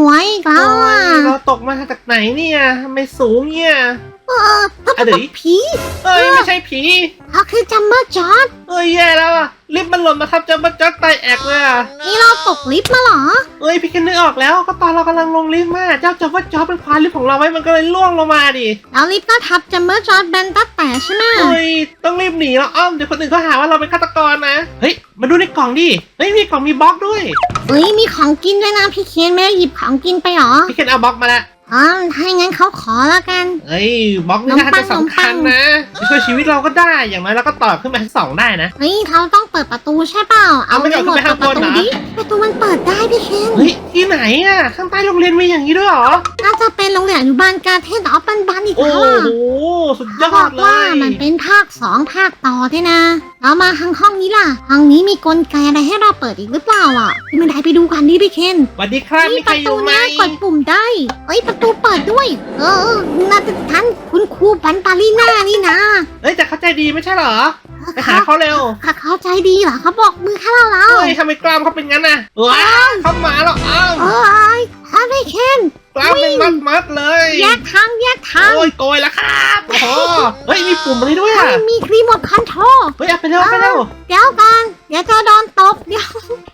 หัวอีกแล้วโอ้อะยเราตกมาจากไหนเนี่ยทำไมสูงเนี่ย เออปุ๊บอะเดี๋ยวผีเอ้ยไม่ใช่ผี เขาคือจัมเบอร์จอร์ดเอ้ยแย่แล้วอะลิฟต์มันหล่นมาทับจัมเบอร์จ็อกไตแอกเลยอะนี่เราตกลิฟต์มาเหรอ เอ้ยพี่แค่นึกออกแล้วก็ตอนเรากำลังลงลิฟต์มาเจ้าจัมเบอร์จ็อกเป็นควานลิฟต์ของเราไว้มันก็เลยล่วงลงมาดิแล้วลิฟต์ก็ทับจัมเบอร์จอร์ดแบนตัดแต่ใช่ไหมเอ้ยต้องรีบหนีแล้วอ้อมเดี๋ยวคนอื่นเขาหาว่าเราเป็นฆาตกรนะเฮ้ยมาดูในกล่องดิเฮ้ยมีกล่องมีบล็อกด้วยเฮ้ยมีของกินด้วยนะพี่เคนไม่ได้หยิบของกินไปเหรอ พี่แค่เอาบล็อกมาแล้ว อ๋อถ้าอย่างนั้นเขาขอแล้วกัน เอ้ยบล็อกนี่น่าจะสำคัญนะช่วยชีวิตเราก็ได้อย่างน้อยเราก็ต่อขึ้นมาทั้งสองได้นะ เฮ้ยเราต้องเปิดประตูใช่เปล่า เอาไม่รีเอาโมทขึ้นไปเปิดข้างบนประตูเหรอดิประตูมันเปิดได้พี่เคนเฮ้ยที่ไหนอะข้างใต้โรงเรียนมีอย่างนี้ด้วยเหรอน่าจะเป็นโรงเรียนอนุบาลการเทศออฟบันบันอีกโอ้แล้วโหอะสุดยเขาบออดกเลว่ายมันเป็นภาคสองภาคต่อด้วยนะเรามาทางห้องนี้ล่ะห้องนี้มีกลไกอะไรให้เราเปิดอีกหรือเปล่าอะพี่มันได้ไปดูกันดิพี่เคนสวัสดีครับมีนี่ใคปรระอตูยู่ไหมเนี้ยกดปุ่มได้เอ้ยประตูเปิดด้วย เออเออน่าจะทันคุณครูปันปาลีน่านี่นะเฮ้ยแต่เขาใจดีไม่ใช่เหรอ ไปหาเขาเร็วเขาเขาใจดีเหรอเขาบอกมือให้เราแล้วเฮ้ยทำไมกล้ามเขาเป็นงั้นน่ะว้าเข้ามาแล้วอ้าวเออไอ้ฮะพี่เคน กล้ามเป็นมัดมัดๆเลย แยกทางแยกทางโอ้ยโกยแล้วครับโอ้โหเฮ้ยมีปุ่มอะไรด้วยเฮ้อะยมีรีโมทคอนโทรล เฮ้ยเอาไปเร็วเอาไปเร็วเดี๋ยวก่อนเดี๋ยวจะโดนตบ เดี๋ยว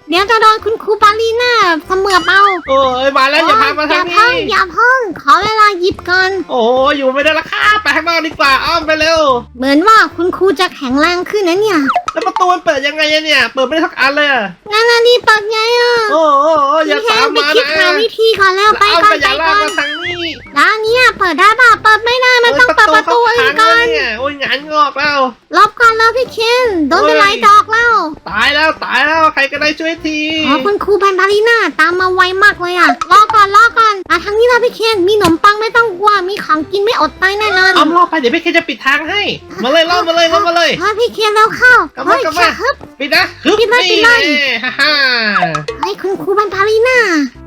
เดี๋ยวจะโดนคุณครูปาลีน่าเสมือบเอาโอ้ยมาแล้วอย่าพามาอทาย่างเพิ่งนี้ อย่าเพิ่ง ขอเวลาหยิบก่อน โอ้ยอยู่ไม่ได้และครับไปข้างนอกดีกว่าอ้อมไปเร็ว เหมือนว่าคุณครูจะแข็งแรงขึ้นนะเนี่ย แล้วประตูมันเปิดยังไงอะเนี่ย เปิดไม่ได้ทักอันเลยอะงั้นอันนี้เปิดไงอะโอ้โหอย่าพี่แค่ตามไปมาคิดนะหาวิธีก่อนแล้วไปเอาก่อไปนอย่าไปลากก่อนมาทางนี้ร้านเนี้ยเปิดได้ป่ะเปิดไม่ได้มันต้องเปิดประตูอื่นก่อนโยเนี่ยโอ้ยงานงอกแล้ว ลบก่อนแล้วพี่เคนโดนเป็นไรดอกแล้วตายแล้วตายแล้วใครก็ได้ช่วยทีอ๋อคุณครูแบนบาลีน่าตามมาไวมากเลยอะรอก่อนรอก่อนมาทางนี้แล้วพี่เคนมีขนมปังไม่ต้องกลัวมีของกินไม่อดตายแน่นอน อ้อมรอบไปเดี๋ยวพี่เคจะปิดทางให้ มาเลยล่อมาเลยล่อมาเลย เฮ้ยพี่เคนแล้วเข้ากลับมาเฮ้ยกลับมาแค่ฮึบปิดนะฮึบปิดเลยปินี่ดเลยแน่ฮ่าฮ่าเฮ้ยคุณครูแบนบาลีน่า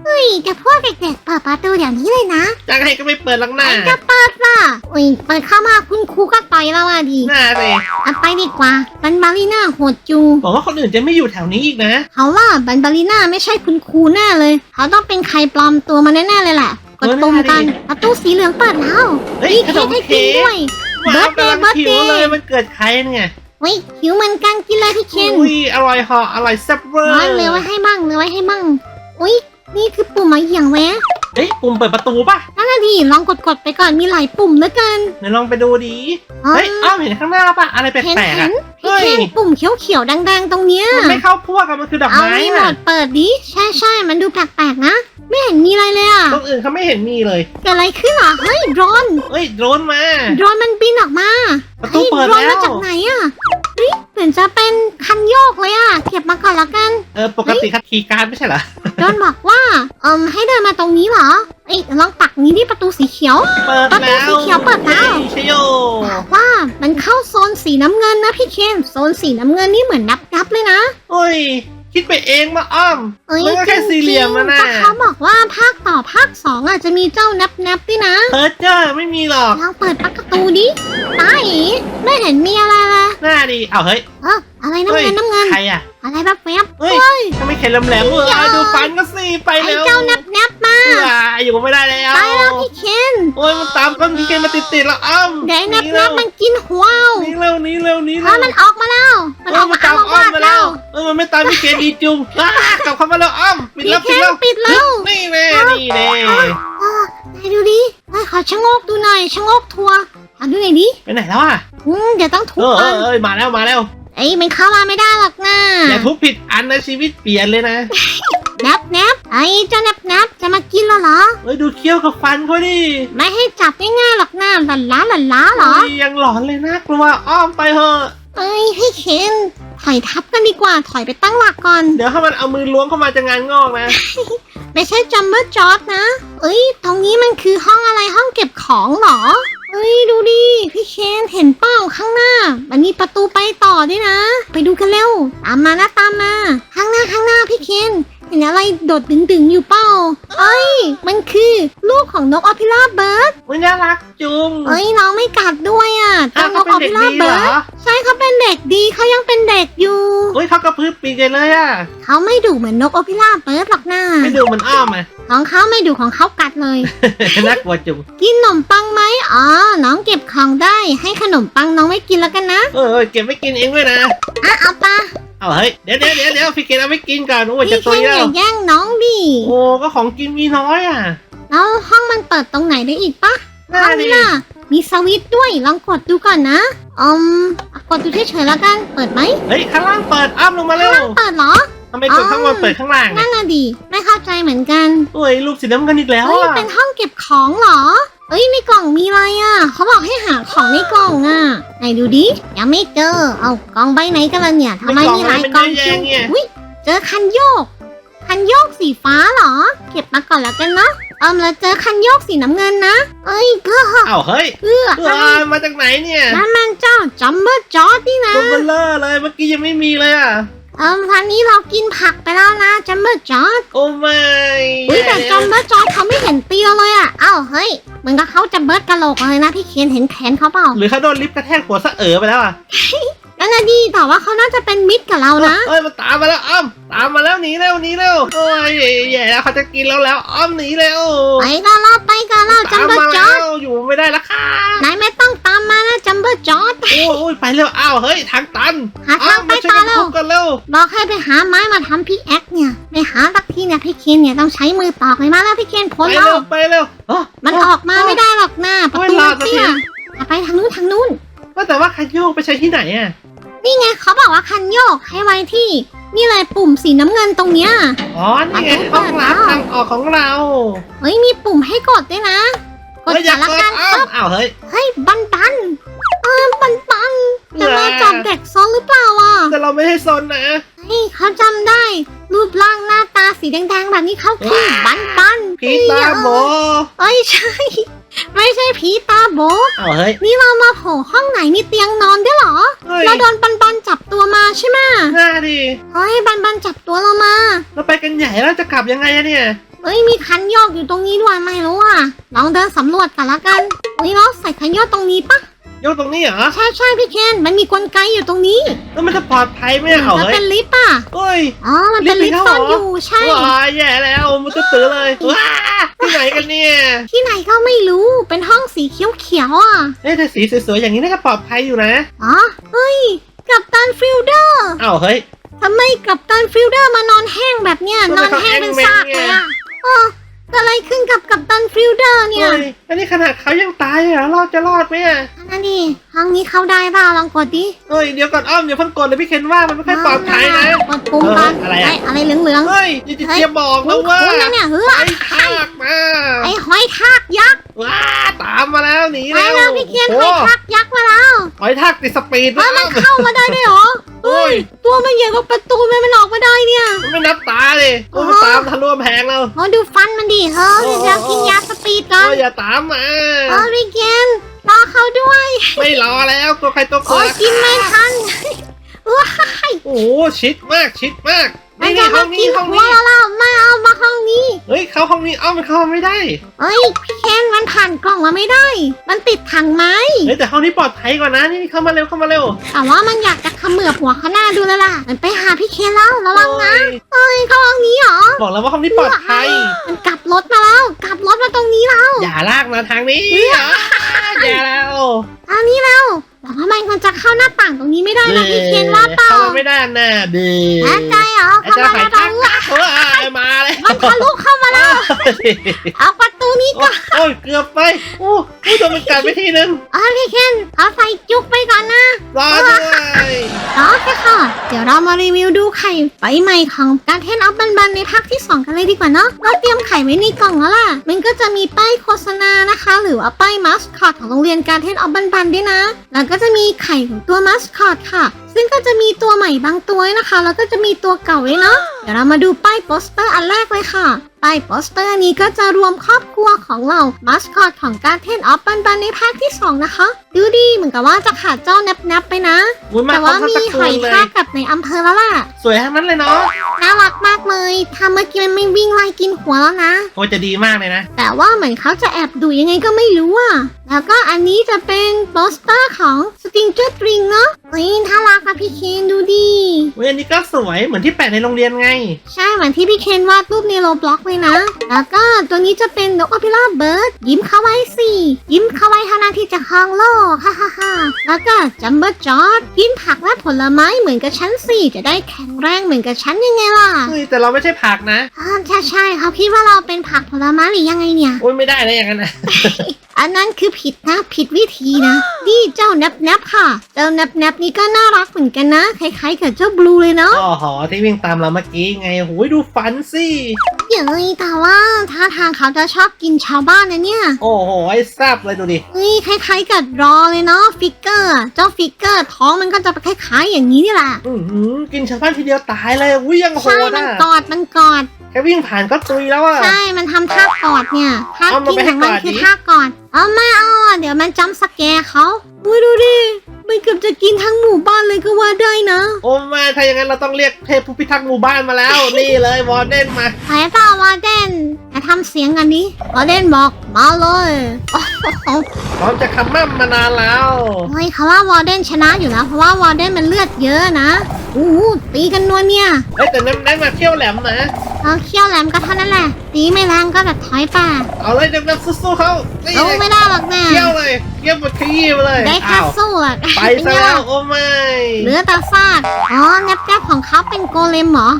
เฮ้ยแต่พวกเด็กๆเปิดประตูเดี๋ยวนี้เลยนะจังให้ก็ไม่เปิดหลังหน้าไอ้จะเปิดล่ะอุ้ยเปิดเข้ามาคุณครูก็ต่อยเราอะดีหน้าสิเอาไปดีกว่าแบนบาลีน่าโหดจุงบอกว่าคนอื่นจะไม่อยู่แถวนี้อีกนะ เขาว่าแบนบาลีน่าไม่ใช่คุณครูแน่เลย เขาต้องเป็นใครปลอมตัวมาแน่ๆเลยแหละกดปุ่มกันประตูสีเหลืองเปิดแล้วเฮ้ยมีขนเค้กมให้กิเค้นกด้วยว้าว birthday กำลังหิว birthday เลยมันเกิดใครเนี่ย เฮ้ยหิวเหมือนกันกินเลยพี่เคนอุ้ยอร่อยเหออร่อยแซ่บเวอร์น้อยเลยไว้ให้มั่งเลยไว้ให้มั่งอุ้ยนี่คือปุ่มอะไรอย่างแวะเฮ้ยปุ่มเปิดประตูป่ะนั่นน่ะดิลองกดๆไปก่อนมีหลายปุ่มเหลือเกินเดี๋ยวลองไปดูดิอ๋อเฮ้ยอ้อมเห็นข้างหน้าป่ะอะไรแปเห็นลกๆเห็อะนเฮ้พี่ยเคนปุ่มเขียวๆแดงๆ ตรงเนี้ยมันไม่เข้าพวกอะมันคือดอกเอาไม้รีโมอะทเปิดดิใช่ใช่ๆมันดูแปลกๆนะไม่เห็นมีอะไรเลยอะตรงอื่นเขาไม่เห็นมีเลยเกิดอะไรขึ้นเหรอเฮ้ยโดรนเฮ้ยโดรนมาโดรนมันบินออกมา ประตูเฮ้ยเปิดโดรนแล้มาวจากไหนอะเฮ้ยเหมือนจะเป็นคันโยกเลยอะ เก็บมาก่อนละกัน เออปกติคัดคีย์การ์ดไม่ใช่เหรอ โดรนบอกว่าเอิมให้เดินมาตรงนี้เหรอเอ้ยลองปักนี้ที่ประตูสีเขียว เปิดประตูแล้วสีเขียวเปิดแล้วฮ้ยชโยบอกว่ามันเข้าโซนสีน้ำเงินนะพี่เคนโซนสีน้ำเงินนี่เหมือนนับนับๆเลยนะเฮ้ย คิดไปเองมาอ้อมเอ้ยมันก็แค่จริงๆสี่เหลี่ยมอะนะก็เขาบอกว่าภาคต่อภาคสองอะจะมีเจ้านับนับๆด้วยนะเพิร์เจอร์ไม่มีหรอกลองเปิดประตูดิตาเอ๋ไม่เห็นมีอะไรเลยหน้าดีเอาเฮ้ยเอออะไรน้ำเฮ้ยเงินน้ำเงินใครอะอะไรแบบแวบเฮ้ยทำไมเข็นแหลมๆเออย่าอดูฟันก็สิไปไอ้แล้วเจ้านับ นับๆมาเอออยู่ไม่ได้แล้วตายแล้วพี่เคนโอ้ยมันตามก้นพี่เกมมาติดๆแล้วอ้ำเดี๋ยวไอ้นับหนับๆมันกินหัวเอาหนี่เร็วหนี่เร็วหนี่เพเร็ราะวมันออกมาแล้ว มันออกมาตาอามรอ้อวามสมาแล้แล้ววเออมันไม่ตามพี่เกมดีจุงอ้ากลับเข้ามาแล้วอ้ำปิดพี่แล้วเคนปิดแล้วปิดแล้วนี่แน่นี่แน่เออไหนดูดิเฮ้ยขอชะโงกดูหน่อยชะโงกทัวร์ขอดูหน่อยดิไปไหนแล้วอะอืมเดี๋ยวต้องทุเอบอเออัอนเออมาแล้วมาแล้ว เอ้ยมันเข้ามาไม่ได้หรอกนะอย่าทุบผิดอันนะชีวิตเปลี่ยนเลยนะ นับนับไอ้เจ้านับนับจะมากินแล้วเหรอ เฮ้ยดูเคี้ยวกับฟันเขาดิไม่ให้จับง่ายๆหรอกนะหลันล้าหลันล้าเหรอเฮ้ยยังหลอนเลยนะกลัวอ้อมไปเถอะ เอ้ยให้เคนถอยทับกันดีกว่าถอยไปตั้งหลักก่อน เดี๋ยวถ้ามันเอามือล้วงเข้ามาจะงานงอกนะ ไม่ใช่จัมเบอร์จอร์ดนะ เอ้ย ตรงนี้มันคือห้องอะไรห้องเก็บของเหรอ เอ้ยดูดิพี่เคนเห็นเป้าข้างหน้า มันมีประตูไปต่อด้วยนะ ไปดูกันเร็วตามมานะตามมา ข้างหน้าข้างหน้าพี่เคนเห็นอะไรโดดดึงๆอยู่เป้าเอ้ย มันคือลูกของนกออพิราเบิร์ดมันน่ารักจุง เอ้ยน้องไม่กัดด้วยอะอ้าเจ้าวนเขากอเป็อนเด็กพิราดีเหรเบิร์อดใช่เขาเป็นเด็กดีเขายังเป็นเด็กอยู่เฮ้ยเขากระพือปีกใหญ่เลยอะเขาไม่ดุเหมือนนกออพิราเบิร์ดหรอกนะไม่ดูมันอ้อมอะ ของเขาไม่ดูของเขากัดเลยน่ากลัวจุงกินขนมปังไหมอ๋อ น้องเก็บของได้ ให้ขนมปังน้องไม่กินแล้วกันนะเออเก็บไว้กินเองด้วยนะ อะเอาปะเอาเฮ้ยเดี๋ยวเดี๋ยวเดี๋ยวเดี๋ยวพี่เกดเอาไม่กินก่อนโอ้ยพี่จะเคตัวนเยออะย่าแย่งน้องดิโอ้ก็ของกินมีน้อยอะแล้วห้องมันเปิดตรงไหนได้อีกปะน่าห้องดินี้ล่ะ มีสวิตช์ด้วยลองกดดูก่อนนะอืมอะกดดูเฉยๆแล้วกัน เปิดไหมเฮ้ยข้างล่างเปิดอ้อมลงมาเร็วข้างล่างเปิดเหรอ ทำไมกดข้างบนเปิดข้างล่างนั่อะนน่ะดิไม่ เข้าใจเหมือนกันโอ้ยรูปสีน้ำเงินอีกแล้วเฮ้ยอะเป็นห้องเก็บของเหรอ เอ้ยในกล่องมีอะไรอะ เขาบอกให้หาของในกล่องอะ ไหนดูดิ ยังไม่เจอ เอากล่องใบไหนกันล่ะเนี่ยทำไมมีหลายกล่องจังอุ้ยเจอคันโยก คันโยกสีฟ้าเหรอ เก็บมาก่อนแล้วกันเนาะเอิมแล้วเจอคันโยกสีน้ำเงินนะ เอ้ยเพื่อเอ้าเฮ้ยเพื่อเออมาจากไหนเนี่ยนั่นมันเจ้าจัมเบอร์จอร์ดนี่นะ ตัวเบลเลอร์เลยเมื่อกี้ยังไม่มีเลยอะ เอิมทันนี้เรากินผักไปแล้วนะจัมเบอร์จอร์ดโอ้ไม่อุ้ยแต่จัมเบอร์จอร์ดเขาไม่เห็นเตียวเลยอะอ้าวเฮ้ยเหมือนกับเขาจะเบิร์ดกะโหลกเลยนะพี่เคนเห็นแขนเขาเปล่าหรือเขาโดนลิฟต์กระแทกหัวสะเอ๋อไปแล้วอะ นั่นน่ะดีแต่ว่าเขาน่าจะเป็นมิตรกับเรานะ เอ้ยมันตามมาแล้วอ้อมตามมาแล้วหนีเร็วหนีเร็วโอ้ยแย่แล้วเขาจะกินแล้วแล้วอ้อมหนีเร็วไปกันเราไปกันเราจัตามมเบอมาร์จแล้อร์ดวอยู่ไม่ได้แล้วค่ะนายไม่ต้องตามมานะจัมเบอร์จอร์ดโอ้ยโอ้ยไปเร็วอ้าวเฮ้ยทางตันหาทางไปอ้วมช่วยต่อกันแล้ทุวบกันเร็วบอกให้ไปหาไม้มาทำพิกแอคเนี่ยไปหาสักทีเนี่ยพี่เคนเนี่ยต้องใช้มือตอกเลยมาแล้วพี่เคนไปพ้นเร็แล้ววไปเร็วเอ้อ มันออกมาไม่ได้หรอกนะประตูไม่รอมันดสักทีเตี้ยอะไปทางนู้นทางนู้นว่าแต่ว่าคันโยกไปใช้ที่ไหนอะ นี่ไงเขาบอกว่าคันโยกให้ไว้ที่ นี่เลยปุ่มสีน้ำเงินตรงเนี้ย อ๋อ นี่ไงประตูห้องรับเปิดแล้วทางออกของเราเฮ้ยมีปุ่มให้กดด้วยนะ กดเฮ้ยอย่าแต่ละกดกันอ้อมปั๊บอ้าวเฮ้ย เฮ้ยบันบันเออบันบันจะมาแหม่จับเด็กซ้อนหรือเปล่าอะแต่เราไม่ให้ซนนะเฮ้ยเขาจำได้ รูปร่างหน้าตาสีแดงๆแบบนี้เขาคือว้าบันบันพีตาโบเอ้ยใช่ ไม่ใช่ผีตาโบอ้าวเฮ้ย นี่เรามาโผล่ห้องไหนมีเตียงนอนด้วยเหรอ เฮ้ย เราโดนบันบันจับตัวมาใช่ไหมน่าดิเฮ้ยบันบันจับตัวเรามา เราไปกันใหญ่แล้วจะกลับยังไงอะเนี่ยเอ้ยมีคันโยกอยู่ตรงนี้ด้วยไม่รู้อะ ลองเดินสำรวจกันละกันเฮ้ยเราใส่คันโยกตรงนี้ปะโยกตรงนี้เหรอ ใช่ใช่พี่เคนมันมีกลไกอยู่ตรงนี้แล้วมันจะปลอดภัยไหมเหมือะอนเอาจะเฮ้ยเป็นลิฟต์อะ เฮ้ย อ๋อ มันเป็นลิลิฟฟต์ต์ซ่อนเหรอออยู่ใช่ ว้ายแย่แล้วมันจะตื้อเลยว้าที่ไหน กันเนี่ยที่ไหนก็ไม่รู้ เป็นห้องสีเขียวๆอะเอ๊ะแต่สีสวยๆอย่างนี้น่าจะปลอดภัยอยู่นะอ๋อเฮ้ยกับตันฟิลเดอร์อ้าวเฮ้ยทำไมกับตันฟิลเดอร์มานอนแห้งแบบเนี้ยทำนไมอนเขาแห้งเป็นแห้งซากแม่งเลยเนี่ยอะเออ เกิดอะไรขึ้นกับกับตันฟิลเดอร์เนี่ยเฮ้ยอันนี้ขนาดเขายังตายเลยเหรอรอดจะรอดไหมอะนั่นดิห้องนี้เข้าได้เปล่าลองกดดิเฮ้ยเดี๋ยวก่อนอ้อมอย่าเพิ่งกดเลยพี่เคนว่ามันไม่ค่อยปลอดภัยนะ กดปุ่มก่อนเอออะไรอะไอ้อะไรเหลือง เฮ้ยอย่าจะเฮ้ย เจียบอกๆนะว่าคุ้นๆนะเนี่ยเฮ้ยไอ้ทากมาไอ้หอยทากยักษ์ว้าตามมาแล้วหนีไปแล้วแล้วพี่เคียนหโอ้อยทากยักษ์มาแล้วหอยทากติดสปีดเฮ้ยแล้มัวนเข้ามาได้ด้วยเหรอ โอ้ย ตัวมันใหญ่กว่าประตูทำไมมันออกมาได้เนี่ย มันไม่นับตาเลยโอ้ยมันตามทะลุกำแพงแล้วโอ้ดูฟันมันดิเฮ้ยโอ้โหเดี๋ยวกินยาสปีดก่อโอ้นยอย่าตามมาเออพี่เคียนรอเขาด้วยไม่รอแล้วตัวใครตัวเกโอ้ลืยอกินไม่ทันว้ายโอ้โหชิดมากชิดมาก มันนี่จะนี่ห้มาองกินี้นห้องหัวนี้เราแล้วไม่เอามาห้องนี้ เฮ้ย เข้าห้องนี้เอ้ามันเข้าไม่ได้ เอ้ยพี่เคนมันผ่านกล่องมาไม่ได้ มันติดถังไม้ เฮ้ยแต่ห้องนี้ปลอดภัยกว่านะนี่เข้ามาเร็วเข้ามาเร็ว แต่ว่ามันอยากจะเขมือบหัวเขาหน้าดูแล้วล่ะ มันไปหาพี่เคนแล้วระวังนะโอ้ยเอ้ยเข้าห้องนี้เหรอ บอกแล้วว่าห้องนี้ปลอดภัย มันกลับรถมาแล้ว กลับรถมาตรงนี้แล้ว อย่าลากมาทางนี้อ่าอย่าแล้วทางนี้แล้ว แต่ว่ามันจะเข้าหน้าต่างตรงนี้ไม่ได้นะพี่เคนว่าเปล่าเข้ามาไม่ได้นะเบแน่ใจเหรอไอ้เข้าเจ้ามาไข่แล้วทักเฮ้ยมาเลยมันทะลุเข้ามาแล้วเอาประตูนี้ก่อนโอ้ยเกือบไปโอ้ยโดนมันกัดไปทีนึงเออพี่เคนเอาใส่จุกไปก่อนนะรอด้วย โอเคค่ะ เดี๋ยวเรามารีวิวดูไข่ใบใหม่ของการเทนออฟบันบันในภาคที่ 2 กันเลยดีกว่าเนาะเราเตรียมไข่ไว้ในกล่องแล้วล่ะ มันก็จะมีป้ายโฆษณานะคะ หรือว่าป้ายมาสคอตของโรงเรียนการเทนออฟบันบันด้วยนะ แล้วก็จะมีไข่ของตัวมาสคอตค่ะซึ่งก็จะมีตัวใหม่บางตัวนะคะ แล้วก็จะมีตัวเก่าด้วยเนาะเดี๋ยวเรามาดูป้ายโปสเตอร์อันแรกเลยค่ะ ป้ายโปสเตอร์นี้ก็จะรวมครอบครัวของเรามัสคอตของการเทนออฟบันบันในภาคที่สองนะคะ ดูดีเหมือนกับว่าจะขาดเจ้าแนบแนบๆไปนะ อุ้ยมาแต่พร้อว่ามทั้งมีตระกูหอยลเลย ทากกับในอำเภอแล้วล่ะ สวยทั้งนั้นเลยเนาะ น่ารักมากเลยถ้าเมื่อกี้มันไม่วิ่งไล่กินหัวแล้วนะ โอ้ยจะดีมากเลยนะ แต่ว่าเหมือนเขาจะแอบดูยังไงก็ไม่รู้อะแล้วก็อันนี้จะเป็นโปสเตอร์ของสติงเจอร์ตริงเนาะเฮ้ยน่ารักอะพี่เคนดูดิ เว้ยอันนี้ก็สวยเหมือนที่แปะในโรงเรียนไง ใช่เหมือนที่พี่เคนวาดรูปในโรบล็อกเลยนะ แล้วก็ตัวนี้จะเป็นนกอพิราบเบิร์ดยิ้มเข้าไว้สิ ยิ้มเข้าไว้เท่านั้นที่จะครองโลกฮ่าฮ่าฮ่าแล้วก็จัมเบอร์จอร์ดกินผักและผลไม้เหมือนกับฉันสิจะได้แข็งแรงเหมือนกับฉันยังไงล่ะเฮ้ยแต่เราไม่ใช่ผักนะ อ่าใช่ใช่เขาคิดว่าเราเป็นผักผลไม้หรือยังไงเนี่ย โอ้ยไม่ได้เลยอย่างนั้นนะ อันนั้นคือผิดนะผิดวิธีนะนี่เจ้าแนบแนบค่ะ เจ้าแนบแนบนี่ก็น่ารักเหมือนกันนะคล้ายๆกับเจ้าบลูเลยเนาะอ๋อหอที่วิ่งตามเราเมื่อกี้ไงโอ้ยดูฟันสิเย้ยแต่ว่าท่าทางเขาจะชอบกินชาวบ้านนะเนี่ย โอ้โหไอ้แซ่บเลยดูดิเฮ้ยคล้ายๆกับรอเลยเนาะฟิกเกอร์อะเจ้าฟิกเกอร์ท้องมันก็จะคล้ายๆอย่างนี้นี่แหละอือหือกินชาวบ้านทีเดียวตายเลยอุ้ยยังโหใช่ดมันอะกอดมันกอดแค่วิ่งผ่านก็ตุยแล้วอะใช่มันทำท่ากอดเนี่ยท่าเอามันกินไปให้ของมันกอดคือดิท่ากอดเอาไม่เอาอะเดี๋ยวมันจำสแกร์เขาอุ้ยดูดิมันเกือบจะกินทั้งหมู่บ้านเลยก็ว่าได้นะโอ้มาถ้าอย่างนั้นเราต้องเรียกเทพผู้พิทักษ์หมู่บ้านมาแล้ว นี่เลยวอร์เดนมาไหนเปล่าวอร์เดนมาทำเสียงกันดิวอร์เดนบอกมาเลยโอ้โหพร้อมจะคำมั่มมานานแล้ว เฮ้ยเขาว่าวอร์เดนชนะอยู่แล้วเพราะว่าวอร์เดนมันเลือดเยอะนะอู้หูตีกันนัวเนี่ยเอ้ยแต่นั่นนั่นมาเที่ยวแหลมนะเอาเขี้ยวแหลมก็เท่านั้นแหละตีไม่แรงก็แบบถอยไปเอาเลยเด็กๆสู้ๆเขานี่สู้ไม่ได้หรอกนะเที่ยวเลยเที่ยวหมดขยี้ไปเลยได้แค่อ้าวสู้อะไปเป็นซะไงแล้ล่ะวโอ้ไม่เหลือแต่ซากอ๋อแนบแนบของเขาเป็นโกเลมเหรอ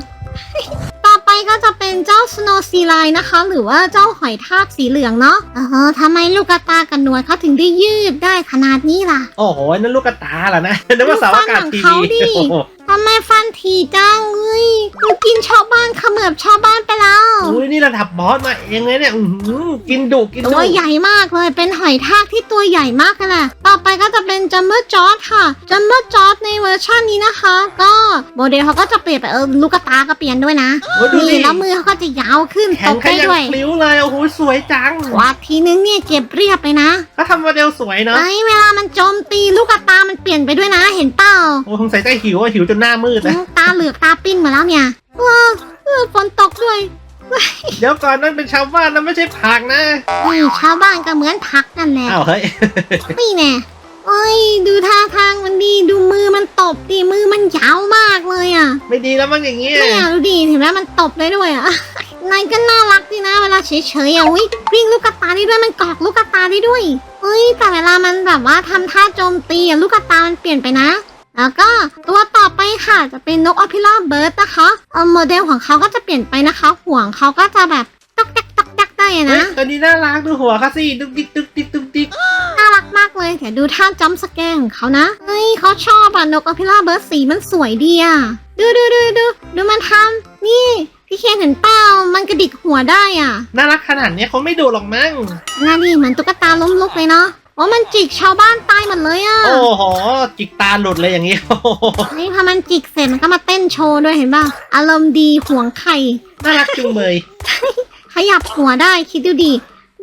ต่อไปก็จะเป็นเจ้าสโนซีไลนะคะ หรือว่าเจ้าหอยทากสีเหลืองเนาะเออทำไมลูกกระตากับหนวดเขาถึงได้ยืดได้ขนาดนี้ล่ะ โอ้โหนั่นลูกกระตาเหรอนะนึกว่าเสาวอากาศทีดูฟันของเขาดิวีโอ้โห ทำไมฟันถี่จังเอ้ยมันกินชาวบ้านเขมือบชาวบ้านไปแล้วอุ้ยนี่ระดับบอสมาเองเลยเนี่ยอื้อหือกินดุกินตัดุ วใหญ่มากเลย เป็นหอยทากที่ตัวใหญ่มากกันแหละ ต่อไปก็จะเป็นจัมเบอร์จอร์ดค่ะจัมเบอร์จอร์ดในเวอร์ชันนี้นะคะ ก็โมเดลเขาก็จะเปลี่ยนไปเออลูกกระตาก็เปลี่ยนด้วยนะโอ้ยดูนี่ดิแล้วมือเขาก็จะยาวขึ้นแข็ตงบขได้ยันด้วยพลิ้วเลยโอ้โหสวยจังวาดทีนึงเนี่ยเก็บเรียบไปนะ เขาทำโมเดลสวยเนาะไอ้ยเวลามันโจมตีลูกกระตา มันเปลี่ยนไปด้วยนะ เห็นเปล่าโอ้คงใส่ใจหิวอะหิวจนหน้ามืดอืนะมตาเหลือกตาปิ้นหมาแล้วเนี่ยว้าวเออฝนตกด้วย เดี๋ยวก่อนนั่นเป็นชาวบ้านนะไม่ใช่ผักนะนี่ชาวบ้านก็เหมือนผักนั่นแหละอ้าวเฮ้ยนี่แน่โอ้ยดูท่าทางมันดีดูมือมันตบดิมือมันยาวมากเลยอะไม่ดีแล้วมั้งอย่างเงี้ยไม่อะดูดิเห็นไหมมันตบได้ด้วยอะนายก็น่ารักดีนะเวลาเฉยๆอะวิวิ่งลูกกระตาได้ด้วยมันกอกลูกกระตาได้ด้วยเฮ้ยแต่เวลามันแบบว่าทำท่าโจมตีอะลูกกระตามันเปลี่ยนไปนะ แล้วก็ตัวต่อไปค่ะจะเป็นนกอพิราบเบิร์ดนะคะเออโมเดลของเขาก็จะเปลี่ยนไปนะคะห่วงเขาก็จะแบบตอกแตกตอกแตกได้อะเฮ้ยนะ ตัวนี้น่ารักดูหัวเขาสิดุกดิกดุกดิกดุกดิกน่ารักมากเลยแต่ดูท่าจัมป์สแกร์ของเขานะเฮ้ยเขาชอบอะนกอพิราบเบิร์ดสีมันสวยดีอะดูดูดูดูดูมันทำนี่พี่เคนเห็นเปล่ามันกระดิกหัวได้อะ น่ารักขนาดเนี้ยเขาไม่ดุหรอกมั้งน่าดีเหมือนตุ๊กตาล้มลุกเลยเนาะ ว่ามันจิกชาวบ้านตายหมดเลยอะ โอ้โหจิกตาหลุดเลยอย่างงี้โอ้โหนี่พอมันจิกเสร็จมันก็มาเต้นโชว์ด้วยเห็นป่ะ อารมณ์ดีห่วงไข่ น่ารักจุงเบยขยับหัวได้คิดดูดิ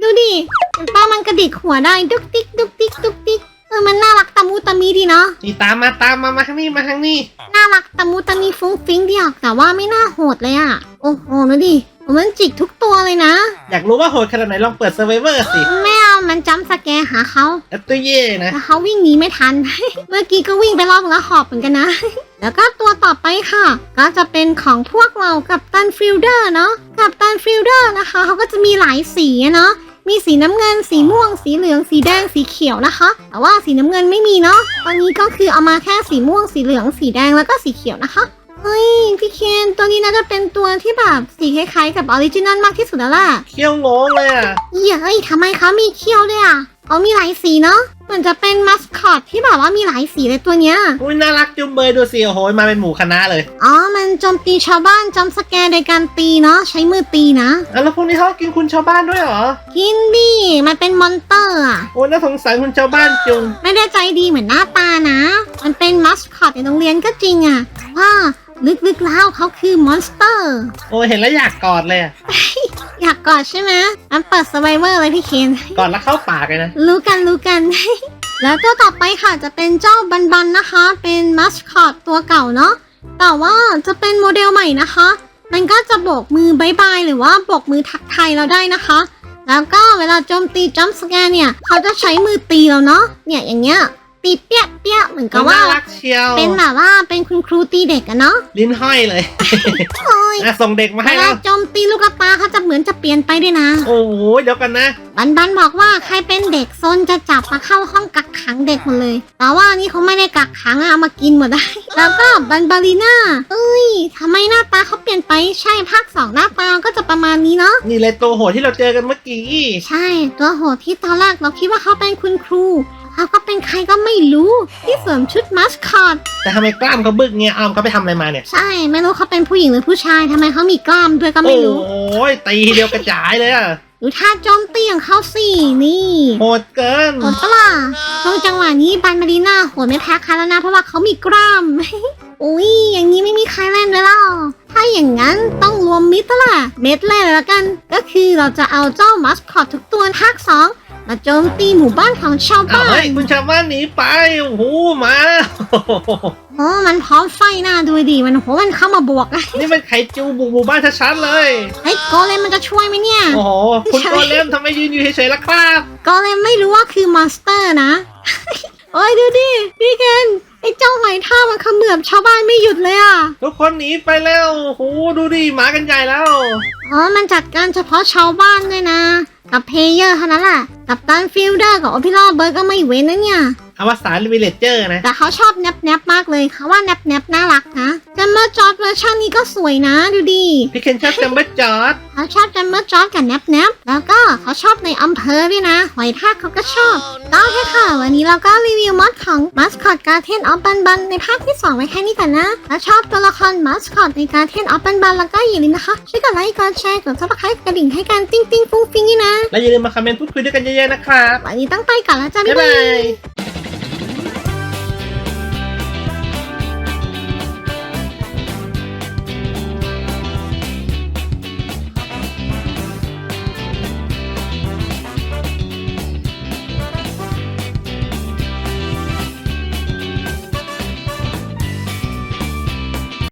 ดูดิเห็นป้ามันกระดิกหัวได้ดุกดิกดุกดิกดุกดิกเออมันน่ารักตะมูตะมีดีเนาะ นี่ตามมาตามมามาทางนี้มาทางนี้ น่ารักตะมูตะมีฟุ้งฟิ้งเดียวแต่ว่าไม่น่าโหดเลยอะ โอ้โหดูดิ มันจิกทุกตัวเลยนะ อยากรู้ว่าโหดขนาดไหนลองเปิดเซอร์ไวเวอร์สิไม่ เอามันจำสแกร์หาเขาแล้วตัวเย่นะ แต่เขาวิ่งหนีไม่ทัน เมื่อกี้ก็วิ่งไปรอบนึงแล้วหอบเหมือนกันนะ แล้วก็ตัวต่อไปค่ะ ก็จะเป็นของพวกเรากับตันฟิลเดอร์เนาะกับตันฟิลเดอร์นะคะเขาก็จะมีหลายสีอะเนาะมีสีน้ำเงิน สีม่วง สีเหลือง สีแดง สีเขียวนะคะ แต่ว่าสีน้ำเงินไม่มีเนาะ ตอนนี้ก็คือเอามาแค่สีม่วง สีเหลือง สีแดง แล้วก็สีเขียวนะคะ เฮ้ยพี่เคนตัวนี้น่าจะเป็นตัวที่แบบสีคล้ายๆกับออริจินัลมากที่สุดแล้วล่ะเขี้ยวโงงเลยอะเฮ้ยทำไมเขามีเขี้ยวด้วยอะเขามีหลายสีเนาะเหมือนจะเป็นมัสคอตที่แบบว่ามีหลายสีเลยตัวเนี้ยอุ้ยน่ารักจุงเบยดูสิโอ้โหมาเป็นหมู่คณะเลยอ๋อมันโจมตีชาวบ้านจำสแกร์โดยการตีเนาะใช้มือตีนะอะแล้วพวกนี้เขากินคุณชาวบ้านด้วยเหรอกินดิมันเป็นมอนเตอร์อะโอ้ยน่าสงสารคุณชาวบ้านจุงไม่ได้ใจดีเหมือนหน้าตานะ มันเป็นมัสคอตในโรงเรียนก็จริงอะแต่ว่า ลึกๆแล้วเขาคือมอนสเตอร์ โอ้ยเห็นแล้วอยากกอดเลยอะอยากกอดใช่ไหมอันเปิดสไ i เวอร์เลยพี่เคน กอดแล้วเข้าปากเลยนะรู้กันรู้กัน แล้วตัวต่อไปค่ะจะเป็นเจ้าบันบันนะคะ เป็นมัสคอตตัวเก่าเนาะ แต่ว่าจะเป็นโมเดลใหม่นะคะ มันก็จะโบกมือบายบายหรือว่าโบกมือทักทายเราได้นะคะ แล้วก็เวลาโจมตีจัมสแกนเนี่ย เขาจะใช้มือตีเราเนาะ เนี่ยอย่างเงี้ย ตีเปี้ยเปี้ยเหมือนกับว่าน่ารักเชียว เป็นแบบว่าเป็นคุณครูตีเด็กอะเนาะลิ้นห้อยเลยโอ้ยอะส่งเด็กมาเวให้ลาแล้วโจมตีลูกตาเขาจะเหมือนจะเปลี่ยนไปด้วยนะ โอ้โหเดี๋ยวกันนะ บันบันบอกว่าใครเป็นเด็กซนจะจับมาเข้าห้องกักขังเด็กหมดเลย แต่ว่านี่เขาไม่ได้กักขังอะเอามากินหมดได้ แล้วก็บันบารีน่าเอ้ยทำไมหน้าตาเขาเปลี่ยนไปใช่ภาคสองหน้าตาก็จะประมาณนี้เนาะ นี่เลยตัวโหดที่เราเจอกันเมื่อกี้ ใช่ตัวโหดที่ตอนแรกเราคิดว่าเขาเป็นคุณครู เขาก็เป็นใครก็ไม่รู้ที่สวมชุดมัสคอต แต่ทำไมกล้ามเขาบึกเงี้ยอ้อมเขาไปทำอะไรมาเนี่ย ใช่ไม่รู้เขาเป็นผู้หญิงหรือผู้ชายทำไมเขามีกล้ามด้วยก็ไม่โอ้รู้ยตีทีเดียวกระจายเลยอะดูท่าโจมตีของเขาสินี่โหดเกินโหดปะล่ะช่วงจังหวะนี้บันมารีน่าโหดไม่แพ้ใครแล้วนะเพราะว่าเขามีกล้ามอุ้ยอย่างนี้ไม่มีใครเล่นเลยแล้วถ้าอย่างนั้นต้องรวมมิตรแล้วล่ะเม็ดแรกเลยละกัน ก็คือเราจะเอาเจ้ามัสคอตทุกตัวภาคสอง มาโจมตีหมู่บ้านของชาวเอาบ้าเฮ้ยนคุณชาวบ้านหนีไปโอ้โหมาโอ้มันพร้อมไฟหน้าดูดีมันโหมันเข้ามาบวกนี่มันไข่จูบุกหมู่บ้านชัดๆเลย เฮ้ยโกเลมมันจะช่วยไหมเนี่ย โอ้โหคุณโกเลมทำไมยืนอยู่เฉยๆล่ะครับ โกเลมไม่รู้ว่าคือมอนสเตอร์นะ โอ้ยดูดิพี่เคนไอ้เจ้าหอยทากมันเขมือบชาวบ้านไม่หยุดเลยอะ ทุกคนหนีไปแล้วโอ้โหดูดิหมากันใหญ่แล้ว อ๋อ มันจัดการเฉพาะชาวบ้านด้วยนะ กับเพลเยอร์เท่านั้นแหละ กับตันฟิลเดอร์กับโอพิลอเบิร์กก็ไม่เว้นนะเนี่ย อวสานวิลเลจเจอร์นะ แต่เขาชอบแนบแนบๆมากเลยเขาว่าแนบแนบๆน่ารักนะจัมเมอร์จอร์ดเวอร์ชันนี้ก็สวยนะดูดิพี่เคนชอบจัมเบอร์จอร์ดเขาชอบจัมเมอร์จอร์ดกับแนบแนบๆแล้วก็เขาชอบในอำเภอด้วยนะหอยทากเขาก็ชอบก็โอเคค่ะ วันนี้เราก็รีวิวมอดของมัสคอตการเทนออฟบันบันในภาคที่ 2 ไว้แค่นี้ก่อนนะถ้าชอบตัวละครมัสคอตในการเทนออฟบันบันแล้วก็อย่าลืมนะคะช่วยกดไลค์กดแชร์กดซับสไครต์กระดิ่งให้กันติ้งติ้งฟุ้งฟิ้งนี่นะและอย่าลืมมาคอมเมนต์พูดคุยด้วยกันเยอะๆนะครับวันนี้ต้องไปก่อนแล้วจ้าบ๊ายบ๊ายบาบายย